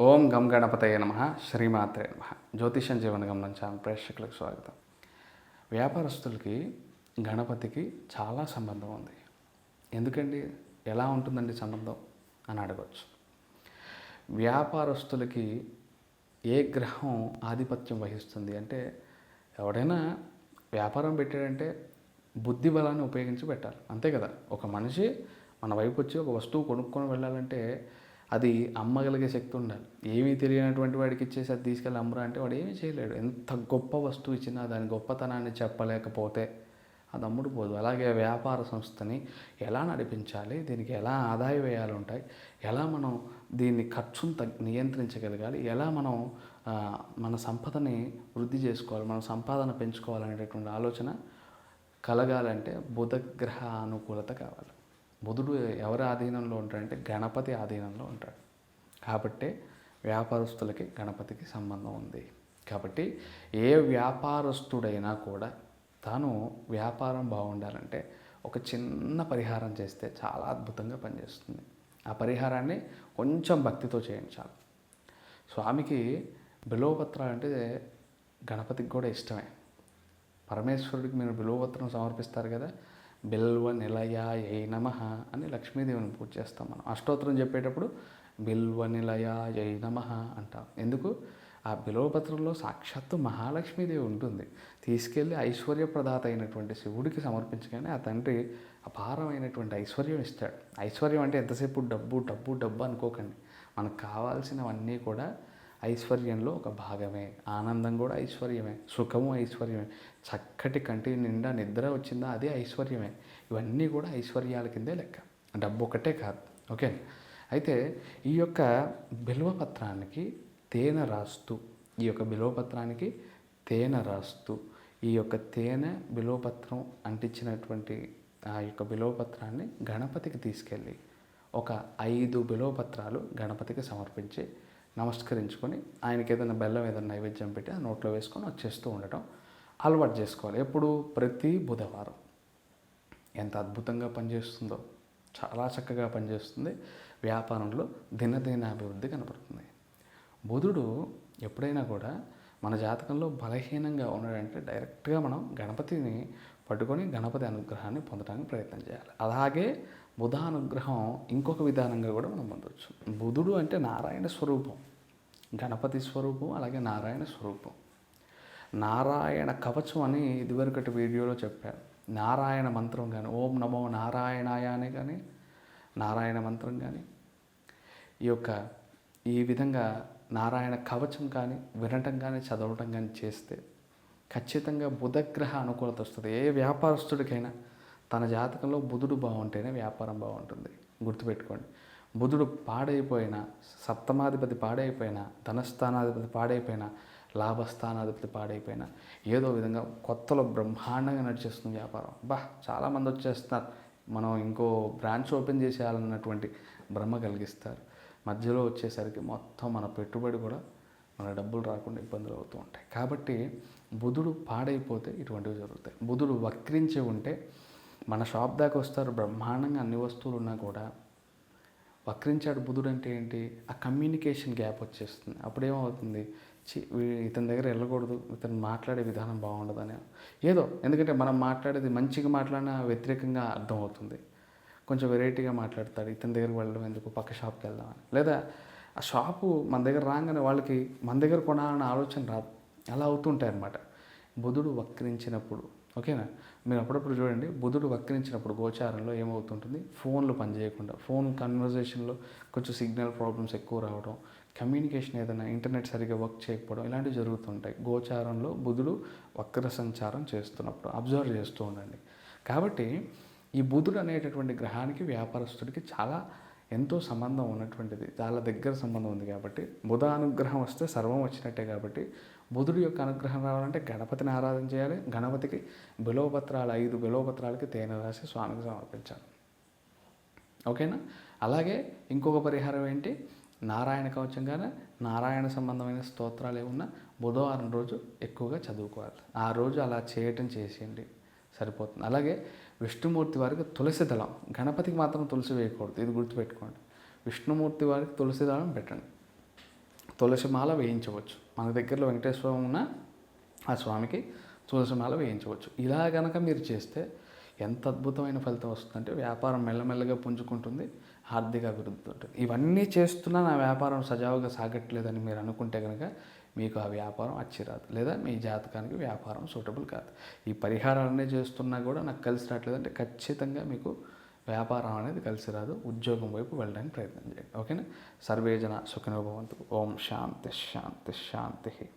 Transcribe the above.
గం గణపతయ నమ శ్రీమాత్రే నమ. జ్యోతిషం జీవన గమనం ఛానల్ ప్రేక్షకులకు స్వాగతం. వ్యాపారస్తులకి గణపతికి చాలా సంబంధం ఉంది. ఎందుకండి? ఎలా ఉంటుందండి సంబంధం? అని అడగవచ్చు వ్యాపారస్తులకి ఏ గ్రహం ఆధిపత్యం వహిస్తుంది? అంటే ఎవడైనా వ్యాపారం పెట్టాడంటే బుద్ధి బలాన్ని ఉపయోగించి పెట్టాలి. అంతే కదా? ఒక మనిషి మన వైపు వచ్చి ఒక వస్తువు కొనుక్కొని వెళ్ళాలంటే అది అమ్మగలిగే శక్తి ఉండాలి. ఏమీ తెలియనటువంటి వాడికి ఇచ్చేసి అది తీసుకెళ్ళి అమ్మరా అంటే వాడు ఏమీ చేయలేడు. ఎంత గొప్ప వస్తువు ఇచ్చినా దాని గొప్పతనాన్ని చెప్పలేకపోతే అది అమ్ముడు పోదు. అలాగే వ్యాపార సంస్థని ఎలా నడిపించాలి? దీనికి ఎలా ఆదాయ వ్యయాలు ఉంటాయి? ఎలా మనం దీన్ని ఖర్చును తగ్ నియంత్రించగలగాలి? ఎలా మనం మన సంపదని వృద్ధి చేసుకోవాలి? మన సంపాదన పెంచుకోవాలనేటటువంటి ఆలోచన కలగాలంటే బుధగ్రహ అనుకూలత కావాలి. బుధుడు ఎవరి ఆధీనంలో ఉంటాడంటే గణపతి ఆధీనంలో ఉంటాడు. కాబట్టి వ్యాపారస్తులకి గణపతికి సంబంధం ఉంది. కాబట్టి ఏ వ్యాపారస్తుడైనా కూడా తాను వ్యాపారం బాగుండాలంటే ఒక చిన్న పరిహారం చేస్తే చాలా అద్భుతంగా పనిచేస్తుంది. ఆ పరిహారాన్ని కొంచెం భక్తితో చేయించాలి. స్వామికి బిలోపత్రాలు అంటే గణపతికి కూడా ఇష్టమే. పరమేశ్వరుడికి మీరు బిలోపత్రం సమర్పిస్తారు కదా బిల్వ నిలయాయై నమ అని లక్ష్మీదేవిని పూజ చేస్తాం మనం. అష్టోత్తరం చెప్పేటప్పుడు బిల్వ నిలయాయై నమ అంటాం. ఎందుకు? ఆ బిలవపత్రంలో సాక్షాత్తు మహాలక్ష్మీదేవి ఉంటుంది. తీసుకెళ్ళి ఐశ్వర్యప్రదాత అయినటువంటి శివుడికి సమర్పించగానే ఆ తండ్రి అపారమైనటువంటి ఐశ్వర్యం ఇస్తాడు. ఐశ్వర్యం అంటే ఎంతసేపు డబ్బు డబ్బు డబ్బు అనుకోకండి. మనకు కావాల్సినవన్నీ కూడా ఐశ్వర్యంలో ఒక భాగమే. ఆనందం కూడా ఐశ్వర్యమే. సుఖము ఐశ్వర్యమే. చక్కటి కంటి నిండా నిద్ర వచ్చిందా అదే ఐశ్వర్యమే. ఇవన్నీ కూడా ఐశ్వర్యాల కిందే లెక్క. డబ్బు ఒకటే కాదు. ఓకే? అయితే ఈ యొక్క బిల్వపత్రానికి తేనె రాస్తూ ఈ యొక్క బిల్వపత్రానికి తేనె రాస్తూ ఈ యొక్క తేనె బిలువపత్రం అంటించినటువంటి ఆ యొక్క బిల్వపత్రాన్ని గణపతికి తీసుకెళ్ళి ఒక ఐదు బిల్వపత్రాలు గణపతికి సమర్పించి నమస్కరించుకొని ఆయనకి ఏదైనా బెల్లం ఏదైనా నైవేద్యం పెట్టి ఆ నోట్లో వేసుకొని వచ్చేస్తూ ఉండటం అలవాటు చేసుకోవాలి. ఎప్పుడు ప్రతి బుధవారం ఎంత అద్భుతంగా పనిచేస్తుందో చాలా చక్కగా పనిచేస్తుంది. వ్యాపారంలో దినదినాభివృద్ధి కనపడుతుంది. బుధుడు ఎప్పుడైనా కూడా మన జాతకంలో బలహీనంగా ఉన్నాడంటే డైరెక్ట్గా మనం గణపతిని పట్టుకొని గణపతి అనుగ్రహాన్ని పొందడానికి ప్రయత్నం చేయాలి. అలాగే బుధానుగ్రహం ఇంకొక విధానంగా కూడా మనం పొందవచ్చు బుధుడు అంటే నారాయణ స్వరూపం గణపతి స్వరూపం అలాగే నారాయణ స్వరూపం. నారాయణ కవచం అని ఇదివరకటి వీడియోలో చెప్పారు. నారాయణ మంత్రం కానీ ఓం నమో నారాయణాయ అనే కానీ నారాయణ మంత్రం కానీ ఈ యొక్క ఈ విధంగా నారాయణ కవచం కానీ వినటం కానీ చదవటం కానీ చేస్తే ఖచ్చితంగా బుధగ్రహ అనుకూలత వస్తుంది. ఏ వ్యాపారస్తుడికైనా తన జాతకంలో బుధుడు బాగుంటేనే వ్యాపారం బాగుంటుంది. గుర్తుపెట్టుకోండి. బుధుడు పాడైపోయినా సప్తమాధిపతి పాడైపోయినా ధనస్థానాధిపతి పాడైపోయినా లాభస్థానాధిపతి పాడైపోయినా ఏదో విధంగా కొత్తలో బ్రహ్మాండంగా నడిచేస్తుంది వ్యాపారం. బా చాలామంది వచ్చేస్తున్నారు. మనం ఇంకో బ్రాంచ్ ఓపెన్ చేసేయాలన్నటువంటి భ్రమ కలిగిస్తారు. మధ్యలో వచ్చేసరికి మొత్తం మన పెట్టుబడి కూడా మన డబ్బులు రాకుండా ఇబ్బందులు అవుతూ ఉంటాయి. కాబట్టి బుధుడు పాడైపోతే ఇటువంటివి జరుగుతాయి. బుధుడు వక్రించి ఉంటే మన షాప్ దాకా వస్తారు బ్రహ్మాండంగా అన్ని వస్తువులు ఉన్నా కూడా వక్రించాడు బుధుడు అంటే ఏంటి? ఆ కమ్యూనికేషన్ గ్యాప్ వచ్చేస్తుంది. అప్పుడేమవుతుంది? చి వీ- ఇతని దగ్గర వెళ్ళకూడదు ఇతను మాట్లాడే విధానం బాగుండదని. ఏదో ఎందుకంటే మనం మాట్లాడేది మంచిగా మాట్లాడినా వ్యతిరేకంగా అర్థమవుతుంది. కొంచెం వెరైటీగా మాట్లాడతాడు ఇతని దగ్గరికి వెళ్ళడం ఎందుకు? పక్క షాప్కి వెళ్దామని. లేదా ఆ షాపు మన దగ్గర రాగానే వాళ్ళకి మన దగ్గర కొనాలన్న ఆలోచన రాదు. అలా అవుతుంటాయి అన్నమాట బుధుడు వక్రించినప్పుడు ఓకేనా? మీరు అప్పుడప్పుడు చూడండి బుధుడు వక్రించినప్పుడు గోచారంలో ఏమవుతుంటుంది? ఫోన్లు పనిచేయకుండా ఫోన్ కన్వర్జేషన్లో కొంచెం సిగ్నల్ ప్రాబ్లమ్స్ ఎక్కువ రావడం కమ్యూనికేషన్ ఏదైనా ఇంటర్నెట్ సరిగ్గా వర్క్ చేయకపోవడం ఇలాంటివి జరుగుతుంటాయి. గోచారంలో బుధుడు వక్ర సంచారం చేస్తున్నప్పుడు అబ్జర్వ్ చేస్తూ ఉండండి. కాబట్టి ఈ బుధుడు అనేటటువంటి గ్రహానికి వ్యాపారస్తుడికి చాలా ఎంతో సంబంధం ఉన్నటువంటిది. చాలా దగ్గర సంబంధం ఉంది కాబట్టి. బుధ అనుగ్రహం వస్తే సర్వం వచ్చినట్టే కాబట్టి. బుధుడి యొక్క అనుగ్రహం రావాలంటే గణపతిని ఆరాధన చేయాలి. గణపతికి బిలోపత్రాలు ఐదు బిలోపత్రాలకి తేనె రాసి స్వామికి సమర్పించాలి. ఓకేనా? అలాగే ఇంకొక పరిహారం ఏంటి? నారాయణ కవచంగానే నారాయణ సంబంధమైన స్తోత్రాలు ఏమున్నా బుధవారం రోజు ఎక్కువగా చదువుకోవాలి. ఆ రోజు అలా చేయటం చేసేయండి. సరిపోతుంది. అలాగే విష్ణుమూర్తి వారికి తులసి దళం గణపతికి మాత్రం తులసి వేయకూడదు. ఇది గుర్తుపెట్టుకోండి. విష్ణుమూర్తి వారికి తులసి దళం పెట్టండి. తులసి మాల వేయించవచ్చు. మన దగ్గరలో వెంకటేశ్వర ఉన్న ఆ స్వామికి తులసి మాల వేయించవచ్చు. ఇలా కనుక మీరు చేస్తే ఎంత అద్భుతమైన ఫలితం వస్తుందంటే వ్యాపారం మెల్లమెల్లగా పుంజుకుంటుంది ఆర్థిక అభివృద్ధి ఉంటుంది. ఇవన్నీ చేస్తున్నా నా వ్యాపారం సజావుగా సాగట్లేదని మీరు అనుకుంటే కనుక మీకు ఆ వ్యాపారం అచ్చిరాదు. లేదా మీ జాతకానికి వ్యాపారం సూటబుల్ కాదు. ఈ పరిహారాలన్నీ చేస్తున్నా కూడా నాకు కలిసి రావట్లేదు అంటే ఖచ్చితంగా మీకు వ్యాపారం అనేది కలిసి రాదు. ఉద్యోగం వైపు వెళ్ళడానికి ప్రయత్నం చేయండి. ఓకేనా? సర్వేజన సుఖనోభవంతు ఓం శాంతి శాంతి శాంతి.